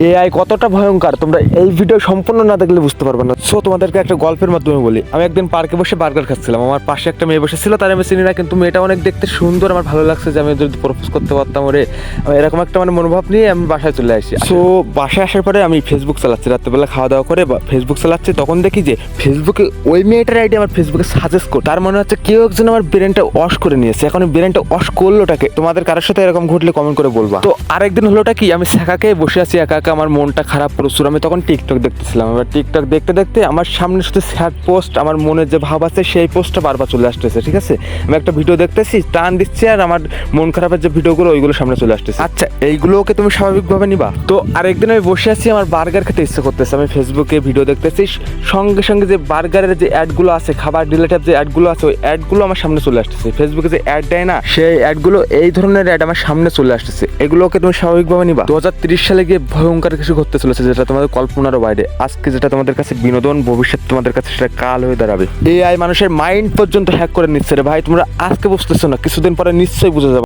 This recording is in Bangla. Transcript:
এআই কতটা ভয়ঙ্কর তোমরা এই ভিডিও সম্পূর্ণ না দেখলে বুঝতে পারবে না। সো তোমাদেরকে একটা গল্পের মাধ্যমে বলি। আমি একদিন পার্কে বসে বার্গার খাচ্ছিলাম। আমার পাশে একটা মেয়ে বসেছিল তার আমি চিনি না কিন্তু মেয়েটা অনেক দেখতে সুন্দর। আমার ভালো লাগছে যে আমি যদি প্রপোজ করতে পারতাম ওরে। আমি এরকম একটা মানে মনোভাব নিয়ে আমি বাসায় চলে আসি। সো বাসায় আসার পরে আমি ফেসবুক চালাচ্ছি। রাত্রেবেলা খাওয়া দাওয়া করে বা- ফেসবুক চালাচ্ছি তখন দেখি যে ফেসবুকে ওই মেয়েটার আইডি আমার ফেসবুকে সাজেস্ট করে তার মনে হচ্ছে কেউ একজন আমার ব্রেনটা ওয়াশ করে নিয়েছে। এখন ব্রেনটা ওয়াশ করলোটাকে তোমাদের কারোর সাথে এরকম ঘটলে কমেন্ট করে বলবা। তো আরেকদিন হলোটা কি আমি শাখাকে বসে আছি একা একা আমার মনটা খারাপ প্রচুর আমি তখন টিকটক দেখতেছিলাম। এবার টিকটক দেখতে দেখতে আমার সামনে শুধু স্যাড পোস্ট আমার মনের যে ভাব আছে সেই পোস্টটা বারবার চলে আসতেছে ঠিক আছে? আমি একটা ভিডিও দেখতেছি টান দিচ্ছে আর আমার মন খারাপের যে ভিডিওগুলো ওইগুলো সামনে চলে আসতেছে। আচ্ছা এইগুলোকে তুমি স্বাভাবিকভাবে নিবা? তো আরেকদিন আমি বসে আছি আমার বার্গার খেতে ইচ্ছে করতেছে। আমি ফেসবুকে ভিডিও দেখতেছি সঙ্গে সঙ্গে যে বার্গারের যে অ্যাডগুলো আছে খাবার রিলেটেড যে অ্যাডগুলো আছে ওই অ্যাডগুলো আমার সামনে চলে আসতেছে। ফেসবুকে যে অ্যাড দেয় না সেই অ্যাডগুলো এই ধরনের অ্যাড আমার সামনে চলে আসতেছে। এগুলোকে তুমি স্বাভাবিকভাবে নিবা? দু সালে গিয়ে ভয়ঙ্কর কিছু ঘটতে চলেছে যেটা তোমাদের কল্পনারও বাইরে। আজকে যেটা তোমাদের কাছে বিনোদন, ভবিষ্যৎ তোমাদের কাছে সেটা কাল হয়ে দাঁড়াবে। এআই মানুষের মাইন্ড পর্যন্ত হ্যাক করে নিচ্ছে রে ভাই, তোমরা আজকে বুঝতেছো না, কিছুদিন পরে নিশ্চয়ই বুঝে যাবে।